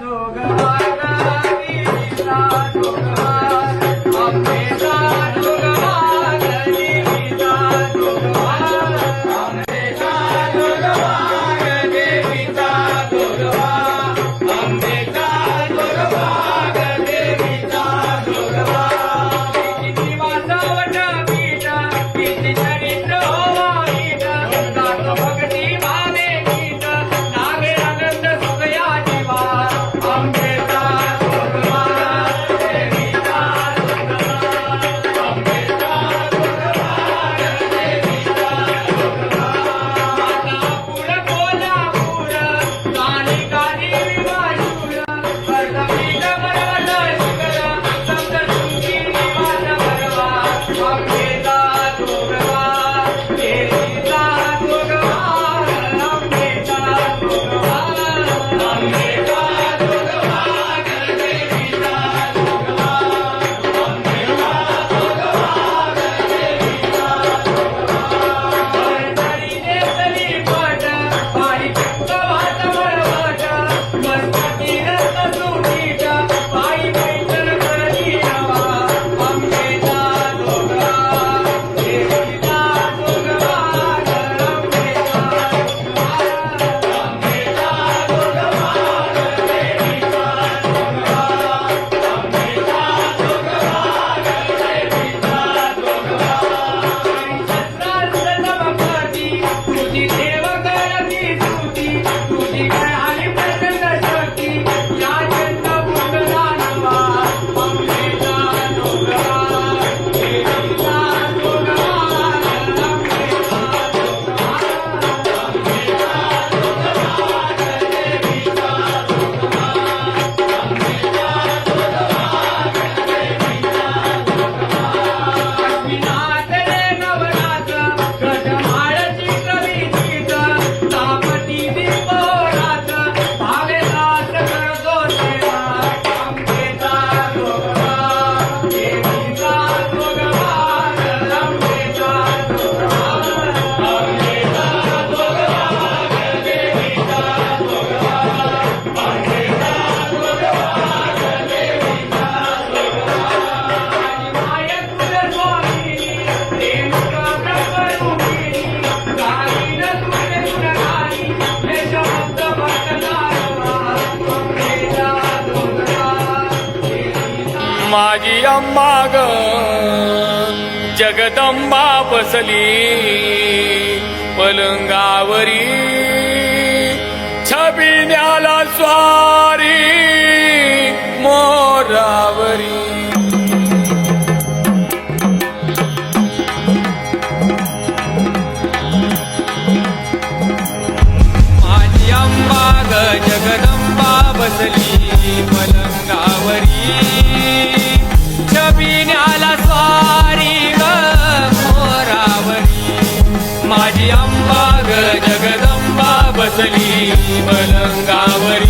जोग जगदंबा जगदंबा बसली पलंगावरी छबिन्याला स्वारी मोरावरी. माझी ग जगदंबा बसली बसली मलंगावरी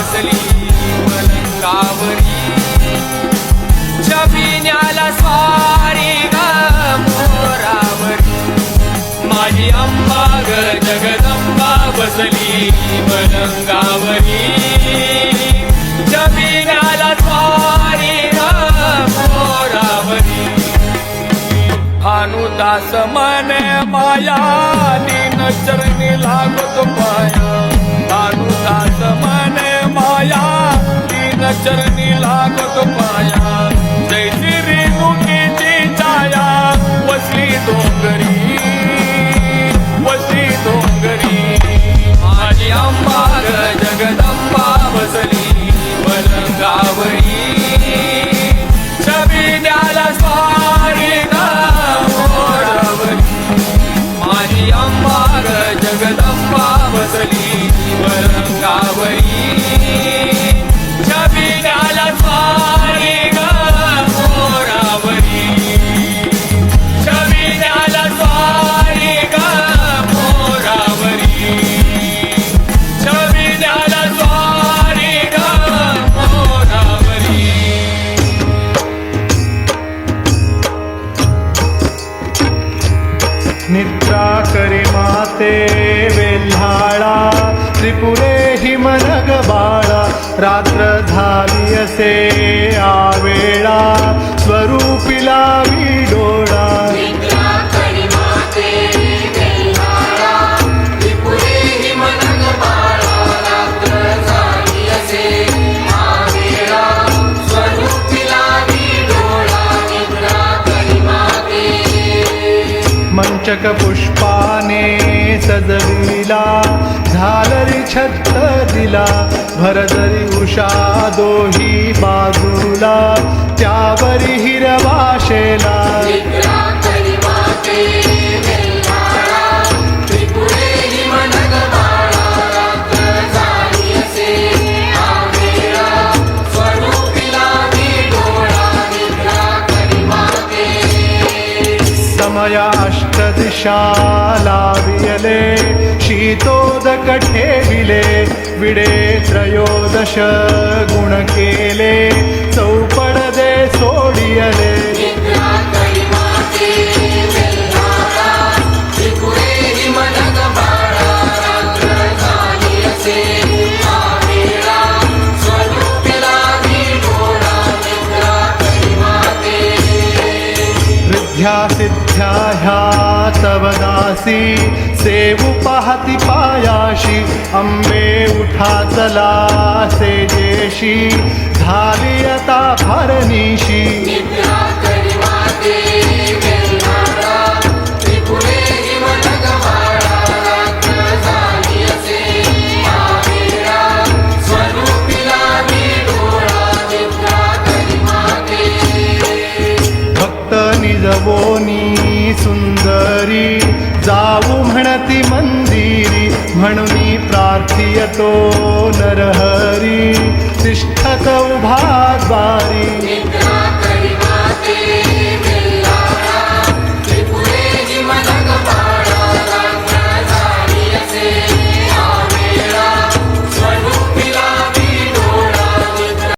बसली पलंगावरी जमिन्याला स्वारी ग मोरावरी. माझी अंबा ग जगदंबा बसली पलंगावरी जमिन्याला स्वारी ग मोरावरी. भानुदास मन माया दिन चरणी चरणी लागत पाया. पुरे हि मनग बाळा. रात्र झाली असे आवेळा. स्वरूपिला डोळा निद्रा करिमाते छत्त दिला भरदरी उषा दोही बाजूला त्यावरी हिरवाशेला निद्रा करिमाते वेल्हाळा त्रिपुरे हिमनग बाळा रात्र झाली असे आवेळा स्वरूपिला डोळा निद्रा करिमाते समया अष्टदिशा लावियले शीतोदक ठेविले विडे त्रयोदश गुण केले चौपडदे सोडियले. सिद्ध्या ह्या तवदा दासी सेवू पाहती पायाशी अंबे उठा चला सेजेशी झाली आता फारनिशी